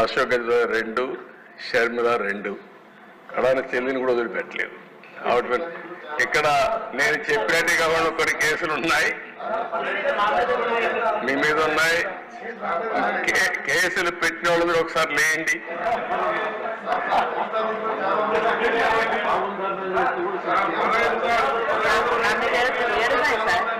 అశోక్ రెండు షర్మిల రెండు. కడాన చెల్లిని కూడా వదిలిపెట్టలేదు. ఆవిడ ఇక్కడ నేను చెప్పినట్టు కాకుండా కొన్ని కేసులు ఉన్నాయి. మీ మీద ఉన్నాయి. కే- కేసులు పెట్టిన వాళ్ళు మీరు ఒకసారి లేండి సార్.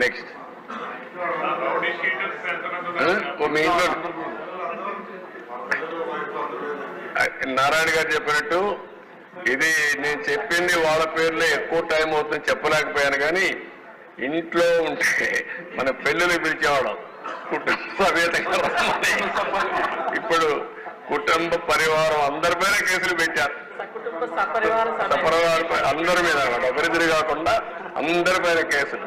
నెక్స్ట్ మీ ఇంట్లో నారాయణ గారు చెప్పినట్టు ఇది నేను చెప్పింది వాళ్ళ పేర్లే ఎక్కువ టైం అవుతుంది చెప్పలేకపోయాను కానీ ఇంట్లో ఉంటే మన పెళ్ళిళ్ళు పిలిచేవాళ్ళం. కుటుంబ సమేతంగా. ఇప్పుడు కుటుంబ పరివారం అందరి పైన కేసులు పెట్టారు. సపరివార అందరి మీద అన్నమాట ఒకరిద్దరు కాకుండా అందరి పైన కేసులు.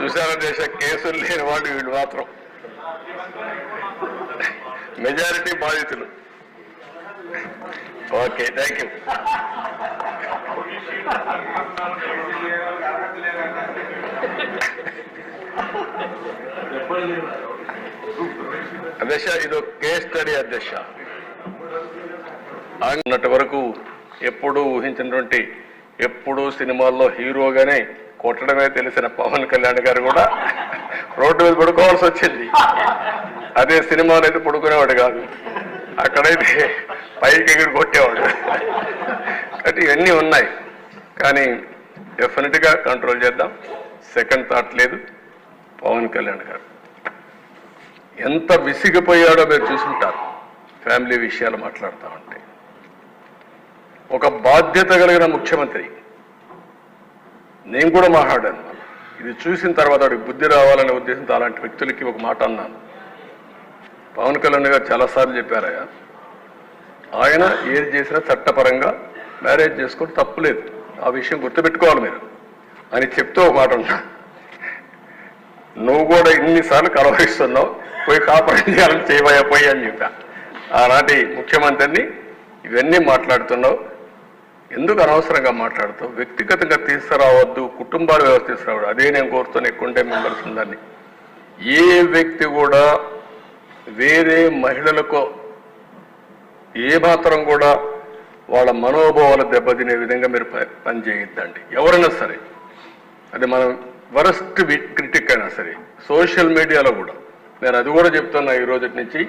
చూసారా దేశ కేసులు లేని వాళ్ళు వీళ్ళు మాత్రం. మెజారిటీ బాధితులు. Okay thank you. అధ్యక్ష ఇది ఒక కేస్ స్టడీ అధ్యక్ష. ఉన్నటి వరకు ఎప్పుడూ ఊహించినటువంటి ఎప్పుడూ సినిమాల్లో హీరోగానే కొట్టడమే తెలిసిన పవన్ కళ్యాణ్ గారు కూడా రోడ్డు మీద పడుకోవాల్సి వచ్చింది. అదే సినిమాలో అయితే పడుకునేవాడు కాదు. అక్కడైతే పైకి ఎగిరి కొట్టేవాడు. అంటే ఇవన్నీ ఉన్నాయి. కానీ డెఫినెట్గా కంట్రోల్ చేద్దాం. సెకండ్ థాట్ లేదు. పవన్ కళ్యాణ్ గారు. ఎంత విసిగిపోయాడో మీరు చూసుంటారు. ఫ్యామిలీ విషయాలు మాట్లాడుతూ ఉంటే. ఒక బాధ్యత కలిగిన ముఖ్యమంత్రి. నేను కూడా మాట్లాడాను. ఇది చూసిన తర్వాత వాడికి బుద్ధి రావాలనే ఉద్దేశంతో అలాంటి వ్యక్తులకి ఒక మాట అన్నాను. పవన్ కళ్యాణ్ గారు చాలాసార్లు చెప్పారయ్యా ఆయన ఏది చేసినా చట్టపరంగా మ్యారేజ్ చేసుకొని తప్పులేదు ఆ విషయం గుర్తుపెట్టుకోవాలి మీరు. అని చెప్తూ ఒక మాట ఉన్నా. నువ్వు కూడా ఇన్నిసార్లు కలవరిస్తున్నావు పోయి కాపాడు చేయాలని చేయబోయా పోయి అని చెప్పా. ఆనాటి ముఖ్యమంత్రిని ఇవన్నీ మాట్లాడుతున్నావు. ఎందుకు అనవసరంగా మాట్లాడుతావు? వ్యక్తిగతంగా తీసుకురావద్దు కుటుంబాల వ్యవస్థ తీసుకురావద్దు. అదే నేను కోరుతున్న ఎక్కువంటే మెంబర్స్ ఉందని ఏ వ్యక్తి కూడా వేరే మహిళలకు ఏ మాత్రం కూడా వాళ్ళ మనోభావాలు దెబ్బతినే విధంగా మీరు ప- ఎవరైనా సరే. అది మనం వరస్ట్ క్రిటిక్ అయినా సరే. సోషల్ మీడియాలో కూడా. నేను అది కూడా చెప్తున్నా ఈ రోజు నుంచి.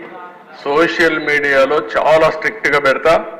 సోషల్ మీడియాలో చాలా స్ట్రిక్ట్గా పెడతా.